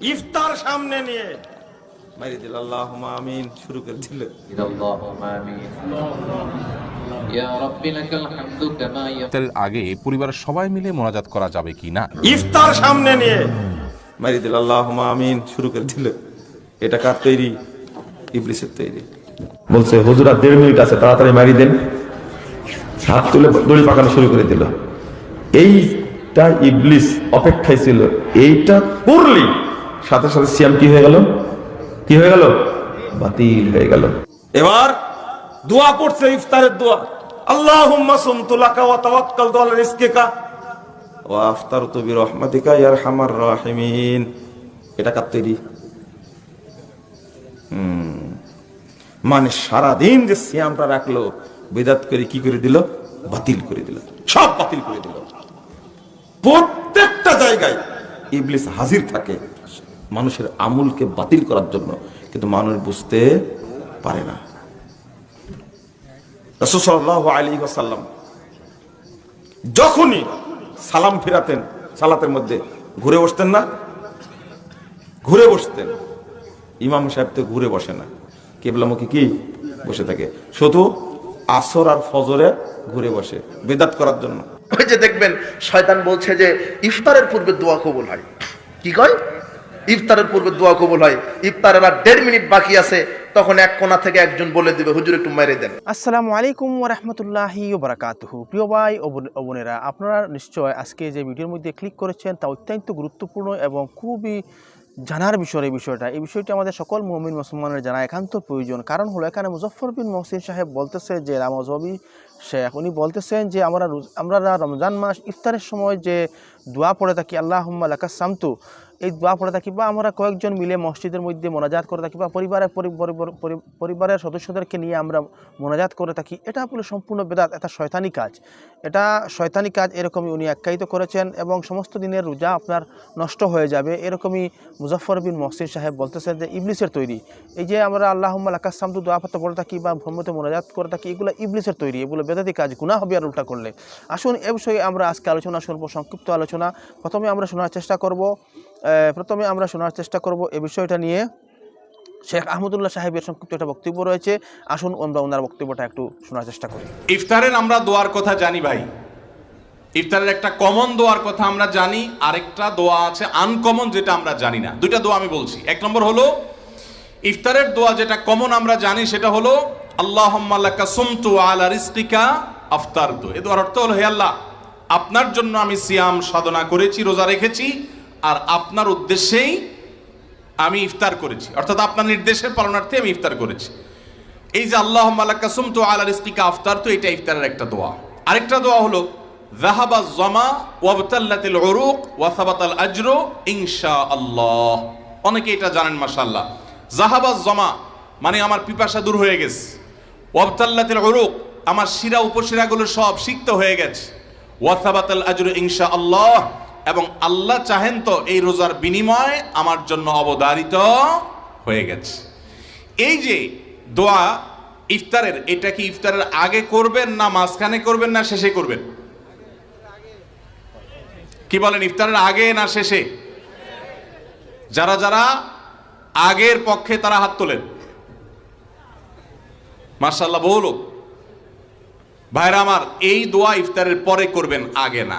ইফতার সামনে নিয়ে। মারি দিল আল্লাহ আমিন শুরু করে দিল। আগে পরিবারের সবাই মিলে মোনাজাত করা যাবে কি না? ইফতার সামনে নিয়ে। মারি দিল আল্লাহ আমিন শুরু করে দিল। এটা কার তৈরি? ইবলিসের তৈরি। বলছে হুজুরা দেড় মিনিট আছে তাড়াতাড়ি মারি দেন। হাত তুলে দড়ি পাকানো শুরু করে দিল। এইটা ইবলিস অপেক্ষায় ছিল। এইটা করলি সাথে সাথে সিয়াম কি হয়ে গেল? কি হয়ে গেল? বাতিল হয়ে গেল। এবার দোয়া পড়ছে ইফতারের দোয়া। আল্লাহুম্মা সুমতু লাকা ওয়া রিজকিকা। ওয়া আফতারতু বিরহমাতিকা ইয়া আরহামার রাহিমিন। এটা কার তৈরি? মানে সারা দিন যে সিয়ামটা রাখল, বিদাত করে কি করে দিল? বাতিল করে দিল। সব বাতিল করে দিল। প্রত্যেকটা জায়গায় ইবলিস হাজির থাকে। মানুষের আমুলকে বাতিল করার জন্য, কিন্তু মানুষ বুঝতে পারে না। আলাইহি যখনই সালাম ফেরাতেন, সালাতের মধ্যে ঘুরে বসতেন না, ঘুরে বসতেন। ইমাম সাহেব তো ঘুরে বসে না, কেবলামুখী কি বসে থাকে? শুধু আসর আর ফজরে ঘুরে বসে, বেদাত করার জন্য। ওই যে দেখবেন, শয়তান বলছে যে, ইফতারের পূর্বে দোয়া কবুল হয়। কি কয়? ইফতারের পূর্বে দোয়া কবুল হয়। ইফতারের আর দেড় মিনিট বাকি আছে, তখন এক কোণা থেকে একজন বলে দিবে, হুজুর, একটু মেরে দেন। আসসালামু আলাইকুম ওরহমতুল্লাহি ওবরাকাতুহু প্রিয় ভাই ও বোনেরা, আপনারা নিশ্চয় আজকে যে ভিডিওর মধ্যে ক্লিক করেছেন, তা অত্যন্ত গুরুত্বপূর্ণ এবং খুবই জানার বিষয় এই বিষয়টা। এই বিষয়টি আমাদের সকল মুমিন মুসলমানের জানা একান্ত প্রয়োজন। কারণ হলো এখানে মুজফর বিন মহসিন সাহেব বলতেছে যে রামজবি শেখ। উনি বলতেছেন যে, আমরা আমরা রমজান মাস ইফতারের সময় যে দোয়া পড়ে থাকি আল্লাহ লাকা সামতু। এই দোয়া পড়ে থাকি বা আমরা কয়েকজন মিলে মসজিদের মধ্যে মোনাজাত করে থাকি বা পরিবারের পরি- পরি- পরি- পরিবারের সদস্যদেরকে নিয়ে আমরা মোনাজাত করে থাকি, এটা আসলে সম্পূর্ণ বেদাত, এটা শয়তানি কাজ। এটা শয়তানি কাজ এরকমই উনি আখ্যায়িত করেছেন এবং সমস্ত দিনের রোজা আপনার নষ্ট হয়ে যাবে, এরকমই মুজফর বিন মহসিন সাহেব বলতেছেন যে ইবলিসের তৈরি। এই যে আমরা আল্লাহ আকাশামদু দোয়া পাতা পড়ে থাকি বা ভ্রমতে মোনাজাত করে থাকি, এগুলো ইবলিসের তৈরি, এগুলো বেদাতি কাজ গুণা হবে আর উল্টা করলে। আসুন এ বিষয়ে আমরা আজকে আলোচনা শুনব, সংক্ষিপ্ত আলোচনা। প্রথমে আমরা শোনার চেষ্টা করব প্রথমে আমরা শোনার চেষ্টা করব এ বিষয়টা নিয়ে। শেখ আহমদুল্লাহ সাহেবের সংক্ষিপ্ত একটা বক্তব্য রয়েছে। আসুন আমরা ওনার বক্তব্যটা একটু শোনার চেষ্টা করি। ইফতারের আমরা দোয়ার কথা জানি ভাই। ইফতারের একটা কমন দোয়ার কথা আমরা জানি, আরেকটা দোয়া আছে আনকমন যেটা আমরা জানি না। দুইটা দোয়া আমি বলছি। এক নম্বর হলো, ইফতারের দোয়া যেটা কমন আমরা জানি সেটা হলো আল্লাহ আফতার দো এ দোয়ার অর্থ হলো, হে আল্লাহ, আপনার জন্য আমি সিয়াম সাধনা করেছি, রোজা রেখেছি আর আপনার উদ্দেশ্যেই আমি ইফতার করেছি। অর্থাৎ আপনার নির্দেশের পালনার্থে আমি ইফতার করেছি। এই যে আল্লাহ মালাকাসুম তো আলা রিস্তিকা আফতার, তো এটা ইফতারের একটা দোয়া। আরেকটা দোয়া হলো জাহাবা জমা ওয়াবতাল্লাতিল উরুক ওয়া সাবাতাল আজরু ইনশা আল্লাহ অনেকে এটা জানেন, মাশাআল্লাহ। জাহাবা জমা মানে আমার পিপাসা দূর হয়ে গেছে। ওয়াবতাল্লাতিল উরুক, আমার শিরা উপশিরাগুলো সব সিক্ত হয়ে গেছে। ওয়া সাবাতাল আজরু ইনশা আল্লাহ এবং আল্লাহ চাহেন তো এই রোজার বিনিময় আমার জন্য অবদারিত হয়ে গেছে। এই যে দোয়া ইফতারের, এটা কি ইফতারের আগে করবেন না মাঝখানে করবেন না শেষে করবেন? কি বলেন, ইফতারের আগে না শেষে? যারা যারা আগের পক্ষে তারা হাত তোলেন। মার্শাল্লাহ বহু লোক ভাইরা আমার, এই দোয়া ইফতারের পরে করবেন, আগে না।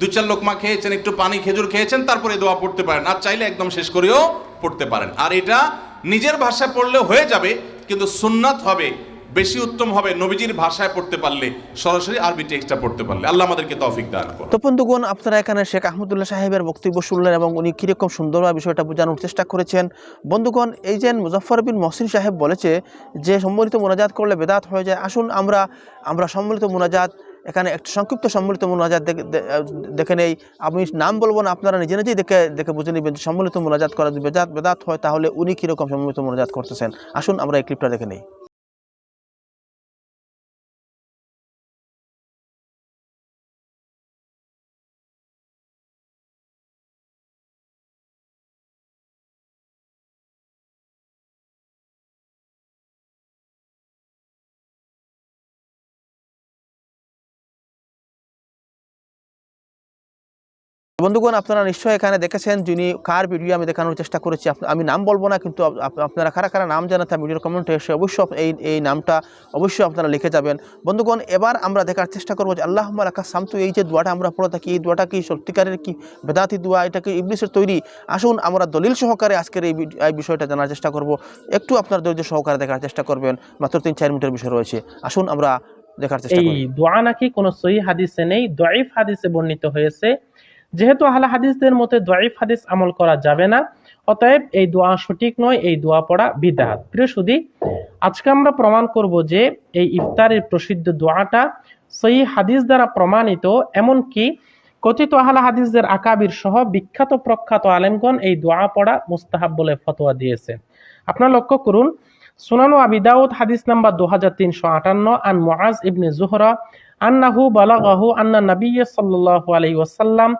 দু চার লোকমা খেয়েছেন, একটু পানি খেজুর খেয়েছেন, তারপরে দোয়া পড়তে পারেন। আর চাইলে একদম শেষ করেও পড়তে পারেন। আর এটা নিজের ভাষায় পড়লে হয়ে যাবে, কিন্তু সুন্নাত হবে, বেশি উত্তম হবে নবীজির ভাষায় পড়তে পারলে, সরাসরি আরবি টেক্সটটা পড়তে পারলে। আল্লাহ আমাদেরকে তৌফিক দান করুন। তো বন্ধুগণ, আপনারা এখানে শেখ আহমদুল্লাহ সাহেবের বক্তব্য শুনলেন এবং উনি কীরকম সুন্দরভাবে বিষয়টা বোঝানোর চেষ্টা করেছেন। বন্ধুগণ, এই যে মুজফর বিন মহসিন সাহেব বলেছে যে, সম্মিলিত মোনাজাত করলে বেদাত হয়ে যায়। আসুন আমরা আমরা সম্মিলিত মোনাজাত এখানে একটি সংক্ষিপ্ত সম্মিলিত মোনাজাত দেখে নেই। আমি নাম বলব না, আপনারা নিজে নিজেই দেখে দেখে বুঝে নেবেন সম্মিলিত মোনাজাত করা যদি বেদাত বেদাত হয়, তাহলে উনি কীরকম সম্মিলিত মোনাজাত করতেছেন। আসুন, আমরা এই ক্লিপটা দেখে নেই। বন্ধুগণ আপনারা নিশ্চয়ই এখানে দেখেছেন যিনি কার ভিডিও আমি দেখানোর চেষ্টা করেছি। আমি নাম বলব না কিন্তু আপ- আপ- আপনারা কারা কারা নাম জানেন তা ভিডিওর কমেন্টে এসে অবশ্যই এই এই নামটা অবশ্যই আপনারা লিখে যাবেন। বন্ধুগণ এবার আমরা দেখার চেষ্টা করব যে আল্লাহ মালাকা সামতু এই যে দোয়াটা আমরা পড়ে থাকি এই দোয়াটা কি সত্যিকারের কি বেদাতি দোয়া? এটা কি ইবলিসের তৈরি? আসুন আমরা দলিল সহকারে আজকের এই বিষয়টা জানার চেষ্টা করব। একটু আপনার ধৈর্য সহকারে দেখার চেষ্টা করবেন। মাত্র তিন চার মিনিটের বিষয় রয়েছে। আসুন আমরা দেখার চেষ্টা এই দোয়া নাকি কোনো সহি হাদিসে নেই দয়ীফ হাদিসে বর্ণিত হয়েছে। যেহেতু আহলা হাদিসদের মতে দয়ীফ হাদিস আমল করা যাবে না, অতএব এই দোয়া সঠিক নয়, এই দোয়া পড়া বিদাত। প্রিয় সুদী আজকে আমরা প্রমাণ করব যে এই ইফতারের প্রসিদ্ধ দোয়াটা সহি হাদিস দ্বারা প্রমাণিত, এমনকি কথিত আহলা হাদিসদের আকাবির সহ বিখ্যাত প্রখ্যাত আলেমগণ এই দোয়া পড়া মুস্তাহাব বলে ফতোয়া দিয়েছে। আপনারা লক্ষ্য করুন, সুনানু আবি দাউদ হাদিস নাম্বার দু হাজার তিনশো আটান্ন, আন মুআজ ইবনে জুহরা, আন্নাহু বালাগাহু আন্না নবিয়্য সাল্লাল্লাহু আলাইহি ওয়াসাল্লাম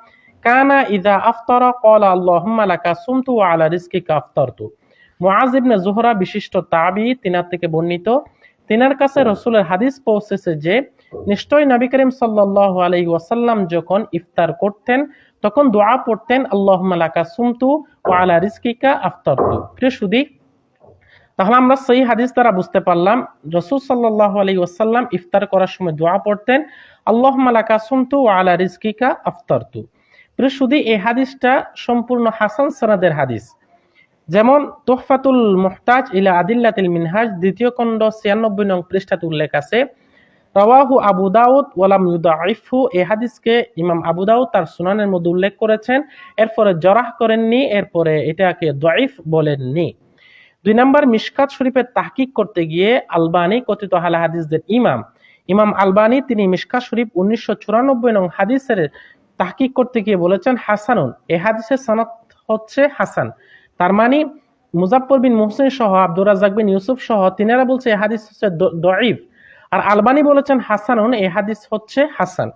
কানা ইযা আফতারা ক্বালা আল্লাহুম্মা লাকা সুমতু আলা জুহরা বিশিষ্ট তাবি, তিনার থেকে বর্ণিত। তিনার কাছে রসুলের হাদিস পৌঁছেছে যে নিশ্চয় নবী করিম আলাইহি ওয়াসাল্লাম যখন ইফতার করতেন, তখন দোয়া পড়তেন, আল্লাহুম্মা লাকা সুমতু ওয়া আলা রিজকিকা আফতারতু। প্রিয় সুদী, তাহলে আমরা সেই হাদিস দ্বারা বুঝতে পারলাম, রসুল সাল্লাহ আলী ওয়াসাল্লাম ইফতার করার সময় দোয়া পড়তেন আল্লাহ মালাকা সুমতু ও আলা রিজকিকা আফতারতু। প্রিয় শুধু এই হাদিসটা সম্পূর্ণ হাসান সনাদের হাদিস। যেমন, তোহফাতুল মুহতাজ ইলা আদিল্লাতিল মিনহাজ, দ্বিতীয় খণ্ড ছিয়ানব্বই নং পৃষ্ঠাতে উল্লেখ আছে, রাওয়াহু আবু দাউদ ওয়ালাম ইউদাইফু এই হাদিসকে ইমাম আবু দাউদ তার সুনানের মধ্যে উল্লেখ করেছেন, এরপরে জরাহ করেননি, এরপরে এটাকে দয়ীফ বলেননি। দুই নম্বর, মিশকাত শরীফের তাহকিক করতে গিয়ে আলবানি কথিত হালা হাদিসদের ইমাম। ইমাম আলবানি তিনি মিশকাত শরীফ উনিশশো চুরানব্বই নং হাদিসের তাহকিক করতে গিয়ে বলেছেন, হাসানুন। এ হাদিসের সনদ হচ্ছে হাসান। তার মানে মুজাফর বিন মুহসিন সহ আব্দুর রাজাক বিন ইউসুফ সহ তিনারা বলছে, এ হাদিস হচ্ছে দ- দঈফ। আর আলবানি বলেছেন, হাসানুন, এ হাদিস হচ্ছে হাসান।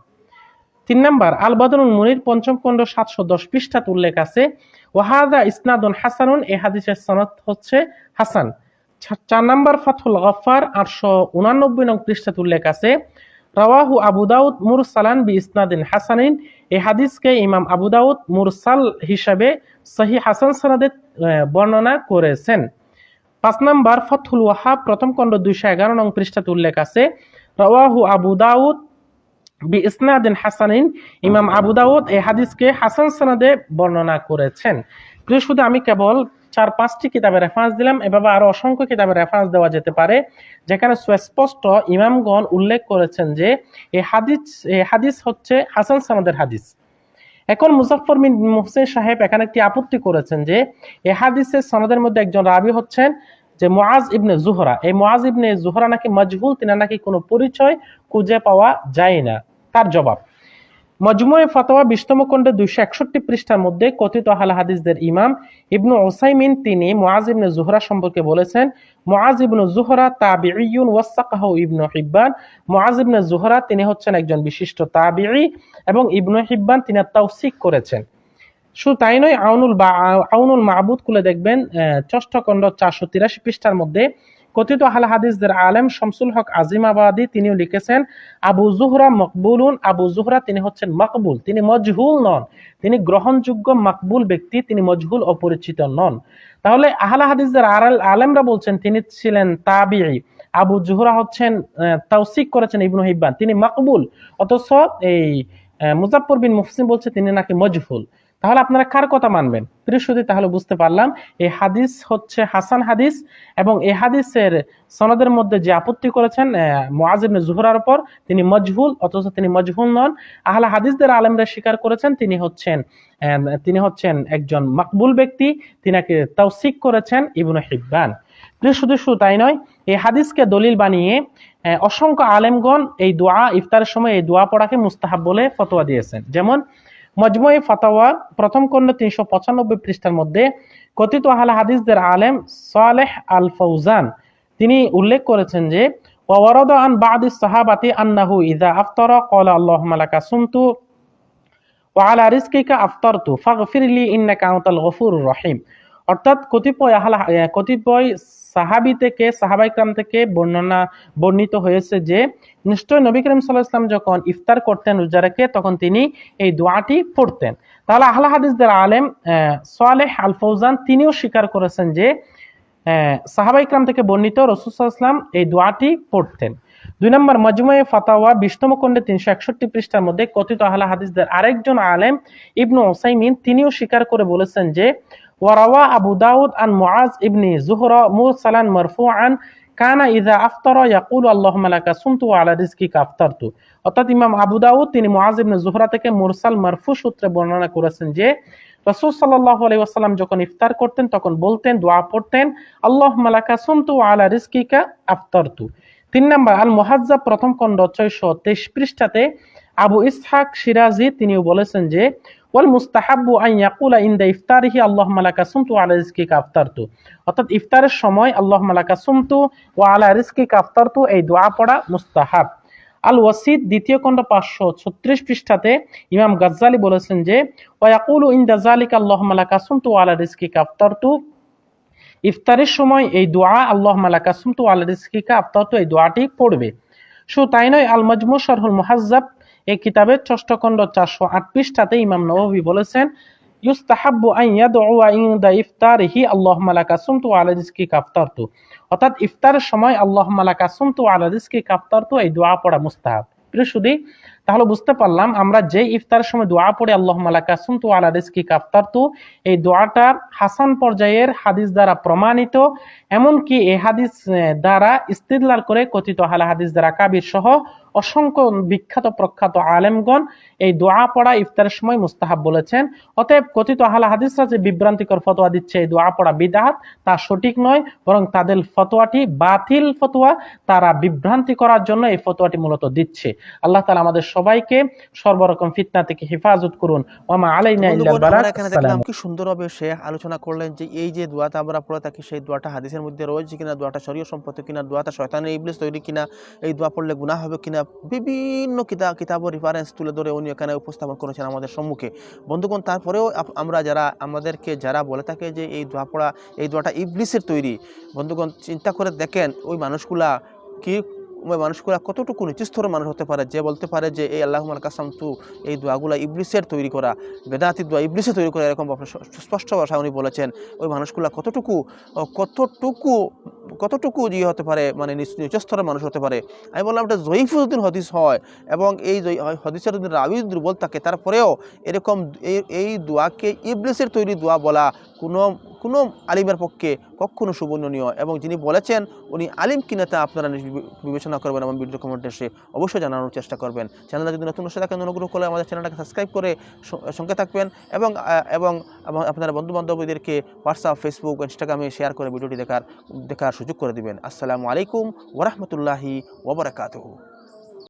তিন নাম্বার আল বদরুল মুনির, পঞ্চম খণ্ড, সাতশো দশ পৃষ্ঠাত উল্লেখ আছে, ওয়াহাদা ইসনাদুন হাসানুন, এ হাদিসের সনদ হচ্ছে হাসান। চার নাম্বার ফাথুল গফার আটশো উনানব্বই নং পৃষ্ঠাত উল্লেখ আছে রাওয়াহু আবু দাউদ মুরসালান বি ইসনাদিন হাসানিন। এই হাদিসকে ইমাম আবু দাউদ মুরসাল হিসাবে সহি হাসান সনদে বর্ণনা করেছেন। পাঁচ নাম্বার ফথুল ওয়াহাব, প্রথম খণ্ড দুইশো এগারো নং পৃষ্ঠাতে উল্লেখ আছে, রাওয়াহু আবু দাউদ বি ইসনাদিন হাসানিন। ইমাম আবু দাউদ এই হাদিসকে হাসান সনদে বর্ণনা করেছেন। প্রিয় শুধু আমি কেবল চার, পাঁচটি কিতাবের রেফারেন্স দিলাম। এভাবে আরও অসংখ্য কিতাবের রেফারেন্স দেওয়া যেতে পারে। যেখানে সুস্পষ্ট ইমামগণ উল্লেখ করেছেন যে এই হাদিস এই হাদিস হচ্ছে হাসান সনদের হাদিস। এখন মুজাফর বিন মুহসিন সাহেব এখানে একটি আপত্তি করেছেন যে, এ হাদিসের সনদের মধ্যে একজন রাবি হচ্ছেন যে মোয়াজ ইবনে জুহরা। এই মোয়াজ ইবনে জুহরা নাকি মজহুল তিনি নাকি কোনো পরিচয় খুঁজে পাওয়া যায় না। তার জবাব মজমুয়ে ফতোয়া বিশতম খণ্ডে দুইশো একষট্টি পৃষ্ঠার মধ্যে কথিত আহলে হাদিসদের ইমাম ইবনু ওসাইমিন তিনি মুআজ ইবনে জুহরা সম্পর্কে বলেছেন, মুআজ ইবনু জুহরা তাবিঈয়ুন ওয়াসাকাহু Ibn Hibban. Muadh ibn Zuhra তিনি হচ্ছেন একজন বিশিষ্ট তাবিঈ এবং ইবনু হিব্বান তিনি তাওসিক করেছেন। শুধু তাই নয়, আউনুল বা, আউনুল মাহবুদ খুলে দেখবেন ষষ্ঠ খণ্ড চারশো তিরাশি পৃষ্ঠার মধ্যে কথিত আহলে হাদিসদের আলেম শামসুল হক আজিমাবাদী তিনিও লিখেছেন আবু জুহরা মকবুলুন আবু জুহরা তিনি হচ্ছেন মকবুল তিনি মজহুল নন। তিনি গ্রহণযোগ্য মকবুল ব্যক্তি তিনি মজহুল অপরিচিত নন। তাহলে আহলে হাদিসদের আলেমরা বলছেন তিনি ছিলেন তাবিঈ আবু জুহরা হচ্ছেন তাওসিক করেছেন ইবনু হিব্বান তিনি মকবুল। অথচ এই আহ, মুজাফফর বিন মুহসিন বলছে তিনি নাকি মজহুল। তাহলে আপনারা কার কথা মানবেন? প্রিয়সুদী তাহলে বুঝতে পারলাম। এই হাদিস হচ্ছে হাসান হাদিস এবং এই হাদিসের সনদের মধ্যে যে আপত্তি করেছেন ইবনে জুহরার উপর, তিনি মজহুল, অথচ তিনি মজহুল নন। আহলে হাদিসদের আলেমরা স্বীকার করেছেন, তিনি হচ্ছেন তিনি হচ্ছেন একজন মকবুল ব্যক্তি, তিনাকে তাওসিক করেছেন ইবনু হিব্বান। শুধু শুধু তাই নয়, এই হাদিসকে দলিল বানিয়ে অসংখ্য আলেমগণ এই দোয়া, ইফতারের সময় এই দোয়া পড়াকে মুস্তাহাব বলে ফতোয়া দিয়েছেন। যেমন মজমুই ফাতাওয়া প্রথম খণ্ড তিনশো পঁচানব্বই পৃষ্ঠার মধ্যে কথিত আহলে হাদিসদের আলেম সালেহ আল ফৌজান তিনি উল্লেখ করেছেন যে ওয়ারদ আন সাহাবাতি আন্নাহু ইদা আফতারা, ক্বালা আল্লাহুম্মা লাকা সুমতু ওয়ালা রিজকিকা আফতারতু, ফাগফিরলি ইন্নাকা আনতাল গফুরুর রহিম। অর্থাৎ কতিপয় কতিপয় সাহাবি থেকে সাহাবাইকরাম থেকে বর্ণনা, বর্ণিত হয়েছে যে, নিশ্চয় নবী করিম সাল্লাহ ইসলাম যখন ইফতার করতেন রোজা রেখে, তখন তিনি এই দোয়াটি পড়তেন। তাহলে আহলা হাদিসদের আলেম সালেহ আল ফৌজান তিনিও স্বীকার করেছেন যে সাহাবাই ইকরাম থেকে বর্ণিত রসুলাম এই দোয়াটি পড়তেন। দুই নম্বর, মজমুয়ে ফাতাওয়া বিষ্ণম খণ্ডে তিনশো একষট্টি পৃষ্ঠার মধ্যে কথিত আহলা হাদিসদের আরেকজন আলেম, ইবনু ওসাইমিন তিনিও স্বীকার করে বলেছেন যে ওয়ারাওয়া আবু দাউদ আন মুআজ ইবনি জুহরা মুরসালান মারফুআন কানা ইযা আফতারা ইয়াকুলু আল্লাহুম্মা লাকা সুমতু আলা রিজকিকা আফতারতু অর্থাৎ ইমাম আবু দাউদ, তিনি মুআজ জুহরা থেকে মুরসাল মারফু সূত্রে বর্ণনা করেছেন যে, রাসূল সাল্লাল্লাহু আলাইহি যখন ইফতার করতেন, তখন বলতেন, দোয়া পড়তেন আল্লাহ মালাকা সুমতু আলা রিজকিকা আফতারতু। তিন নম্বর আল মুহাজ্জাব প্রথম খণ্ড ছয়শো তেইশ পৃষ্ঠাতে আবু ইসহাক সিরাজি তিনিও বলেছেন যে ওয়াল মুস্তাহাব্বু আন ইয়াকুলা ইনদা ইফতারিহি, আল্লাহুম্মা লাকা সুমতু আলা রিজকিকা আফতারতু। অর্থাৎ ইফতারের সময় আল্লাহুম্মা লাকা সুমতু ওয়া আলা রিজকিকা আফতারতু, এই দোয়া পড়া মুস্তাহাব। আল ওয়াসিদ দ্বিতীয় খণ্ড পাঁচশো ছত্রিশ পৃষ্ঠাতে ইমাম গাজ্জালি বলেছেন যে ওয়াকুলু ইনদা জালিকা আল্লাহুম্মা লাকা সুমতু আলা রিজকিকা আফতারতু। ইফতারের সময় এই দোয়া আল্লাহ মালাকা সুমতু আল রিজকিকা আফতারতু, এই দোয়াটি পড়বে। শুধু তাই নয় আল মজমু শরহুল মুহাজ্জাব এই কিতাবের ষষ্ঠ চারশো আট পৃষ্ঠাতে ইমাম নবী বলেছেন, ইউস্তাহাব্বু আন ইয়াদউয়া ইনদা ইফতারিহি, আল্লাহুম্মা লাকা সুমতু আলা রিজকিকা আফতারতু অর্থাৎ ইফতারের সময় আল্লাহুম্মা লাকা সুমতু আলা রিজকিকা আফতারতু এই দোয়া পড়া মুস্তাহাব। প্রিয় তাহলে বুঝতে পারলাম আমরা যে ইফতারের সময় দোয়া পড়ে আল্লাহ মালাকা সুমতু আলা রিজকি কাফতারতু, এই দোয়াটা হাসান পর্যায়ের হাদিস দ্বারা প্রমাণিত, এমনকি এই হাদিস দ্বারা ইস্তিদলাল করে কথিত হালা হাদিস দ্বারা কাবির সহ অসংখ্য বিখ্যাত প্রখ্যাত আলেমগণ এই দোয়া পড়া ইফতারের সময় মুস্তাহাব বলেছেন। অতএব কথিত আহলা হাদিসরা যে বিভ্রান্তিকর ফতোয়া দিচ্ছে এই দোয়া পড়া বিদাত তা সঠিক নয় বরং তাদের ফতোয়াটি বাতিল ফতোয়া তারা বিভ্রান্তি করার জন্য এই ফতোয়াটি মূলত দিচ্ছে। আল্লাহ তাআলা আমাদের সবাইকে সর্বরকম ফিতনা থেকে হেফাজত করুন। ওমা আলাইনা কি সুন্দরভাবে শেখ আলোচনা করলেন যে এই যে দোয়াটা আমরা পড়ে থাকি সেই দোয়াটা হাদিসের মধ্যে রয়েছে কিনা দোয়াটা শরীয় সম্পত্তি কিনা দোয়াটা শয়তানের ইবলিস তৈরি কিনা এই দোয়া পড়লে গুনাহ হবে কিনা বিভিন্ন কিতাব কিতাব রেফারেন্স তুলে ধরে উনি এখানে উপস্থাপন করেছেন আমাদের সম্মুখে। বন্ধুগণ, তারপরেও আমরা যারা, আমাদেরকে যারা বলে থাকে যে এই দোয়া পড়া এই দোয়াটা ইবলিসের তৈরি, বন্ধুগণ চিন্তা করে দেখেন ওই মানুষগুলা কি মানুষগুলা কতটুকু নিচস্তরের মানুষ হতে পারে? যে বলতে পারে যে, এই আল্লাহ কাসাম তু এই দোয়াগুলা ইবলিসের তৈরি করা, বেদাতি দোয়া ইবলিসে তৈরি করা, এরকম স্পষ্ট ভাষা উনি বলেছেন। ওই মানুষগুলা কতটুকু কতটুকু কতটুকু ইয়ে হতে পারে মানে নিচ- নিচস্তরের মানুষ হতে পারে? আমি বললাম, এটা জয়ীফুদ্দিন হদিস হয় এবং এই হদিসের যদি রাবি দুর্বল থাকে। তারপরেও এরকম এই দোয়াকে ইবলিসের তৈরি দোয়া বলা কোনো কোনো আলিমের পক্ষে কখনো সুবর্ণনীয়। এবং যিনি বলেছেন, উনি আলিম কিনা তা আপনারা বিবেচনা করবেন এবং ভিডিও কমেন্ট এসে অবশ্যই জানানোর চেষ্টা করবেন। চ্যানেলটা যদি নতুন থাকেন অনুগ্রহ করে আমাদের চ্যানেলটাকে সাবস্ক্রাইব করে সঙ্গে থাকবেন এবং এবং আপনারা আপনার বন্ধু বান্ধবীদেরকে হোয়াটসঅ্যাপ, ফেসবুক, ইনস্টাগ্রামে শেয়ার করে ভিডিওটি দেখার দেখার সুযোগ করে দিবেন। আসসালামু আলাইকুম ওরহমতুল্লাহি ওবরাকাতহু